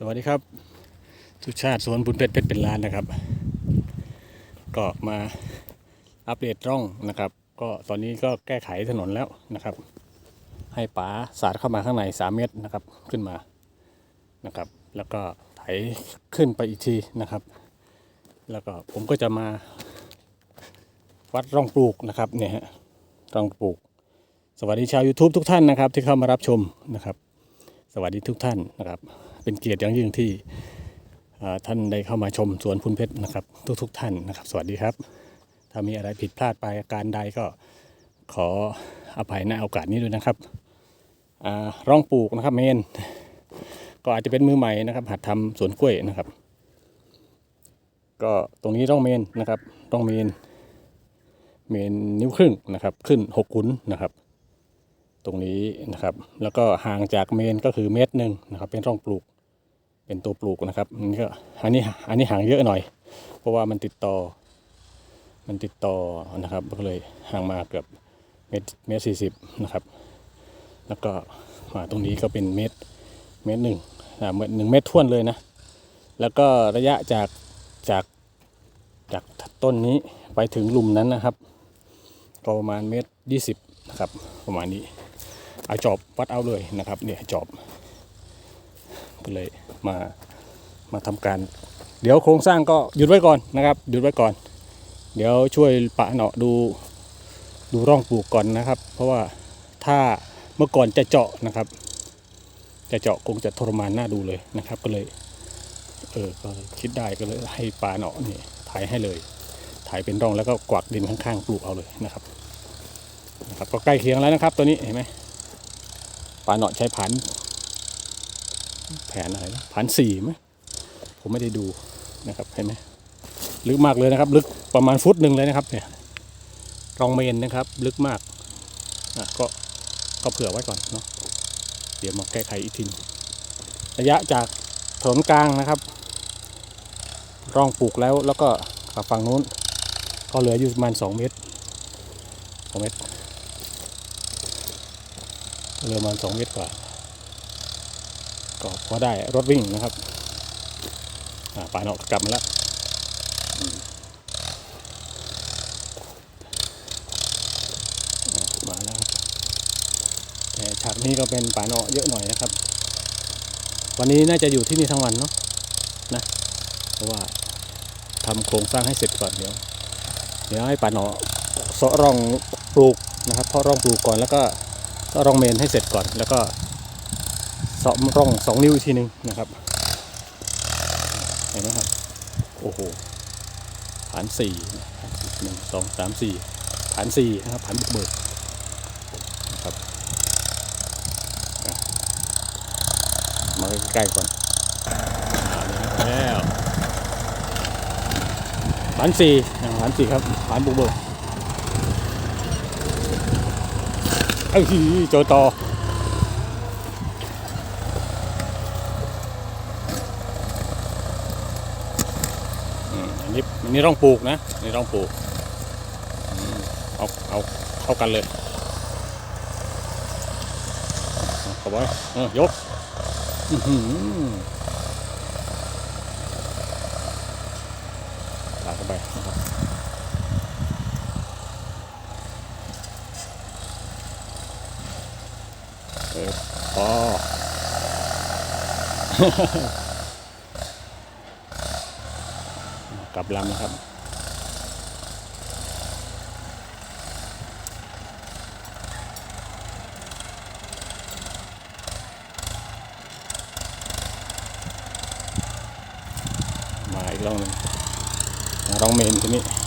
สวัสดีครับ สุชาติสวนบุญเพชรเพชรเป็นล้านนะครับ ก็มาอัปเดตร่องนะครับ ก็ตอนนี้ก็แก้ไขถนนแล้วนะครับ ให้ป๋าสาดเข้ามาข้างใน 3 เมตรนะครับขึ้นมานะครับ แล้วก็ไถขึ้นไปอีกทีนะครับ แล้วก็ผมก็จะมาวัดร่องปลูกนะครับเนี่ยฮะร่องปลูก สวัสดีชาว YouTube ทุกท่านนะครับ ที่เข้ามารับชมนะครับ สวัสดีทุกท่านนะครับ เป็นเกียรติอย่างยิ่งที่ท่านได้เข้ามาชมสวนพุนเพชรนะครับ ทุกๆทท่านนะครับ สวัสดีครับ ถ้ามีอะไรผิดพลาดไปการใดก็ขออภัยในโอกาสนี้ด้วยนะครับร่องปลูกนะครับเมนก็อาจจะเป็นมือใหม่นะครับ หัดทำสวนกล้วยนะครับ ก็ตรงนี้ร่องเมนนะครับร่องเมน เมนนิ้วครึ่งนะครับ ขึ้นหกขุนนะครับ ตรงนี้นะครับ แล้วก็ห่างจากเมนก็คือเมตรหนึ่งนะครับ เป็นร่องปลูก เป็นตัวปลูกนะครับอันนี้ก็อันนี้อันนี้ห่างเยอะหน่อย เพราะว่ามันติดต่อ มันติดต่อนะครับ ก็เลยห่างมาเกือบเมตรเมตรสี่สิบนะครับ แล้วก็มาตรงนี้ก็เป็นเมตรเมตรหนึ่งนะเมตรหนึ่งเมตรท่วนเลยนะ แล้วก็ระยะจากจากจากต้นนี้ไปถึงหลุมนั้นนะครับ ประมาณเมตรยี่สิบนะครับ ประมาณนี้ อาจอบวัดเอาเลยนะครับเนี่ยจอบก็เลยมามาทำการ เดี๋ยวโครงสร้างก็หยุดไว้ก่อนนะครับหยุดไว้ก่อน เดี๋ยวช่วยปะเนาะดูดูร่องปลูกก่อนนะครับ เพราะว่าถ้าเมื่อก่อนจะเจาะนะครับ จะเจาะคงจะทรมานหน้าดูเลยนะครับ ก็เลยเออก็คิดได้ก็เลยให้ปาเนาะนี่ถ่ายให้เลยถ่ายเป็นร่องแล้วก็กวักดินข้างๆปลูกเอาเลยนะครับนะครับ ก็ใกล้เคียงแล้วนะครับ ตัวนี้เห็นไหม ปลาเนาะใช้ผัน แผนอะไรนะผันสี่ไหมผมไม่ได้ดูนะครับเห็นไหมลึกมากเลยนะครับ ลึกประมาณฟุตหนึ่งเลยนะครับเนี่ยรองเมนนะครับ ลึกมากอะก็ก็เผื่อไว้ก่อนเนาะเดี๋ยวมาแก้ไขอีกทีหนึ่งระยะจากถนนกลางนะครับ ร่องปลูกแล้วแล้วก็ฝั่งนู้น ก็เหลืออยู่ประมาณสองเมตรสองเมตร เรือประมาณสองเมตรกว่า ก็พอได้รถวิ่งนะครับอ่าป่าเนาะกลับมาแล้วมาแล้วครับแต่ฉากนี้ก็เป็นป่าเนาะเยอะหน่อยนะครับ วันนี้น่าจะอยู่ที่นี่ทั้งวันเนาะนะเพราะว่าทำโครงสร้างให้เสร็จก่อนเดี๋ยว เดี๋ยวให้ป่าเนาะเสาะร่องปลูกนะครับ เพาะร่องปลูกก่อนแล้วก็ ร่องเมนให้เสร็จก่อน แล้วก็สาะร่องสองนิ้วอีกทีหนึ่งนะครับเห็นไหมครับโอ้โหฐานสี่หนึ่งสองสามสี่ฐานสี่นะครับฐานบุกเบิกนะครับมาใกล้ๆก่อนแล้วฐานสี่ฐานสี่ครับฐานบุกเบิก เอ้ยเจอต่ออันนี้อันนี้ต้องปลูกนะนนี้ต้องปลูกเอาเอาเข้ากันเลยเอาเข้เออยกอื้อหือตากเข้าไปนะครับ เออพอกลับลำนะครับ มาอีกรองหนึ่งรองเมนทีนี้